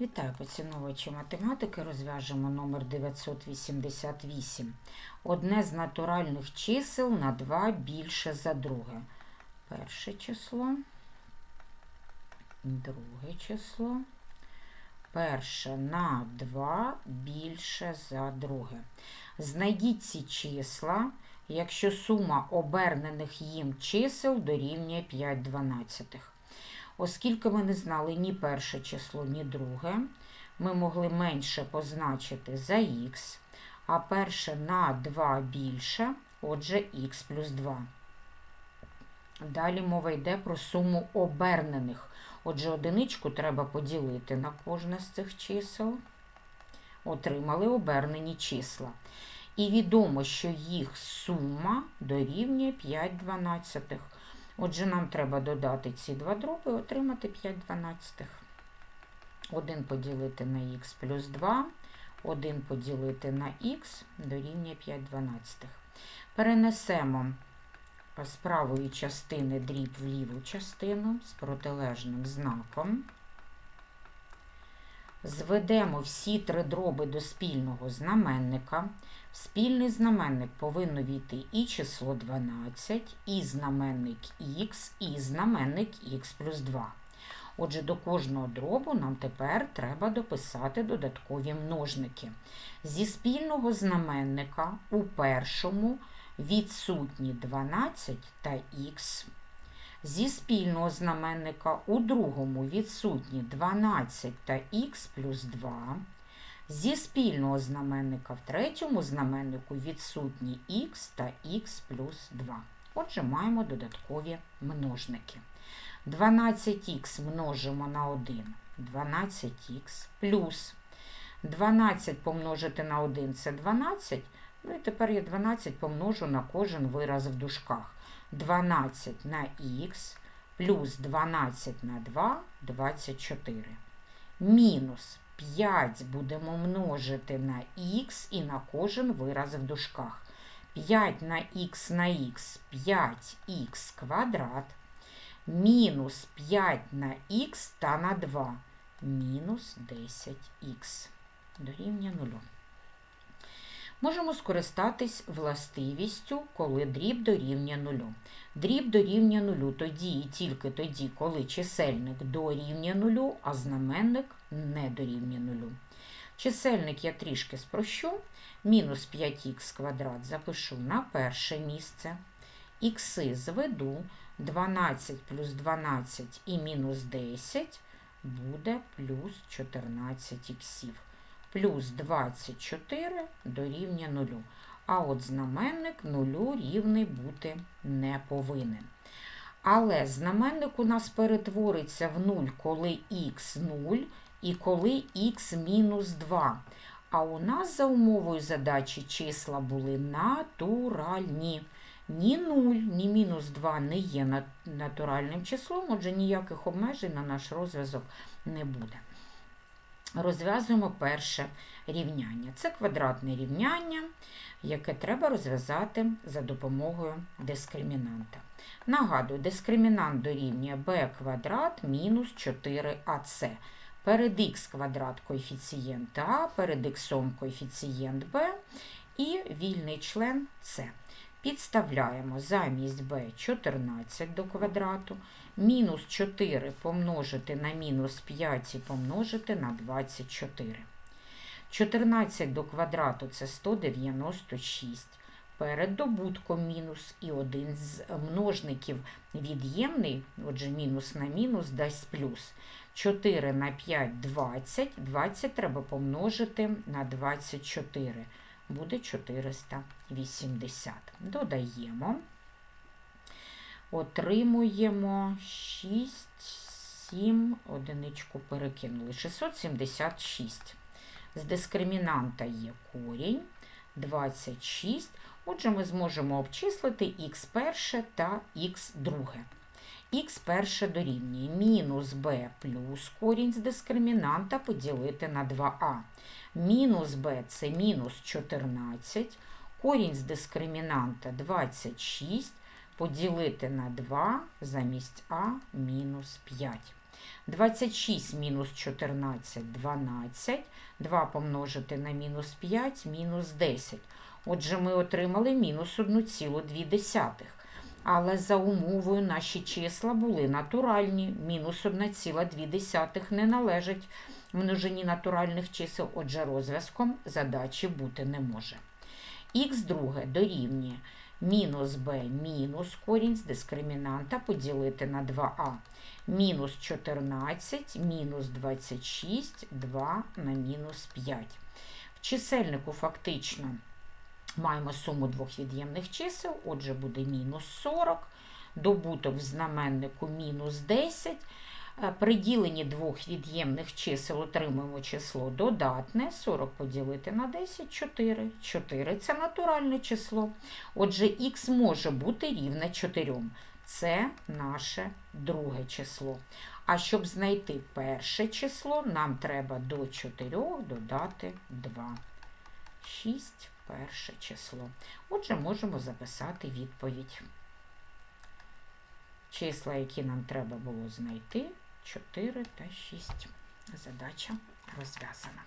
Вітаю поціновувачі математики. Розв'яжемо номер 988. Одне з натуральних чисел на 2 більше за друге. Перше число, друге число. Перше на 2 більше за друге. Знайдіть ці числа, якщо сума обернених їм чисел дорівнює 5 дванадцятих. Оскільки ми не знали ні перше число, ні друге, ми могли менше позначити за х, а перше на 2 більше, отже, х плюс 2. Далі мова йде про суму обернених. Отже, одиничку треба поділити на кожне з цих чисел. Отримали обернені числа. І відомо, що їх сума дорівнює 5 дванадцятих. Отже, нам треба додати ці два дроби отримати 5 дванадцятих. 1 поділити на х плюс 2, 1 поділити на х дорівнює 5 дванадцятих. Перенесемо з правої частини дріб в ліву частину з протилежним знаком. Зведемо всі три дроби до спільного знаменника. В спільний знаменник повинно війти і число 12, і знаменник х, і знаменник х плюс 2. Отже, до кожного дробу нам тепер треба дописати додаткові множники. Зі спільного знаменника у першому відсутні 12 та х. Зі спільного знаменника у другому відсутні 12 та х плюс 2. Зі спільного знаменника в третьому знаменнику відсутні х та х плюс 2. Отже, маємо додаткові множники. 12х множимо на 1, 12х плюс 12 помножити на 1 це 12. Ну і тепер я 12 помножу на кожен вираз в дужках. 12 на х плюс 12 на 2 24. Мінус 5 будемо множити на х і на кожен вираз в дужках. 5 на х на х 5х квадрат. Мінус 5 на х та на 2 мінус 10х дорівнює 0. Можемо скористатись властивістю, коли дріб дорівнює нулю. Дріб дорівнює нулю тоді і тільки тоді, коли чисельник дорівнює нулю, а знаменник не дорівнює нулю. Чисельник я трішки спрощу. Мінус 5х квадрат запишу на перше місце. Ікси зведу 12 плюс 12 і мінус 10 буде плюс 14 іксів плюс 24 дорівнює 0. А от знаменник нулю рівний бути не повинен. Але знаменник у нас перетвориться в 0, коли х 0 і коли х мінус 2. А у нас за умовою задачі числа були натуральні. Ні 0, ні мінус 2 не є натуральним числом, отже, ніяких обмежень на наш розв'язок не буде. Розв'язуємо перше рівняння. Це квадратне рівняння, яке треба розв'язати за допомогою дискримінанта. Нагадую, дискримінант дорівнює b квадрат мінус 4ac. Перед х квадрат коефіцієнт А, перед х коефіцієнт b і вільний член С. Підставляємо замість b 14 до квадрату, мінус 4 помножити на мінус 5 і помножити на 24. 14 до квадрату це 196. Перед добутком мінус і один з множників від'ємний, отже, мінус на мінус дасть плюс. 4 на 5 20. 20 треба помножити на 24 буде 480. Додаємо, отримуємо 6, 7, одиничку перекинули. 676. З дискримінанта є корінь 26. Отже, ми зможемо обчислити х перше та х друге. Х перше дорівнює мінус b плюс корінь з дискримінанта поділити на 2а. Мінус b це мінус 14, корінь з дискримінанта 26, поділити на 2 замість а мінус 5. 26 мінус 14 12. 2 помножити на мінус 5 мінус 10. Отже, ми отримали мінус 1,2. Але за умовою наші числа були натуральні. Мінус 1,2 не належить множині натуральних чисел, отже, розв'язком задачі бути не може. Х друге дорівнює мінус b мінус корінь з дискримінанта поділити на 2а. Мінус 14, мінус 26, 2 на мінус 5. В чисельнику фактично маємо суму двох від'ємних чисел, отже буде мінус 40, добуток в знаменнику мінус 10. Е, При діленні двох від'ємних чисел отримуємо число додатне. 40 поділити на 10 4. 4 це натуральне число. Отже, х може бути рівне 4. Це наше друге число. А щоб знайти перше число, нам треба до 4 додати 2. 6 перше число. Отже, можемо записати відповідь. Числа, які нам треба було знайти, 4 та 6. Задача розв'язана.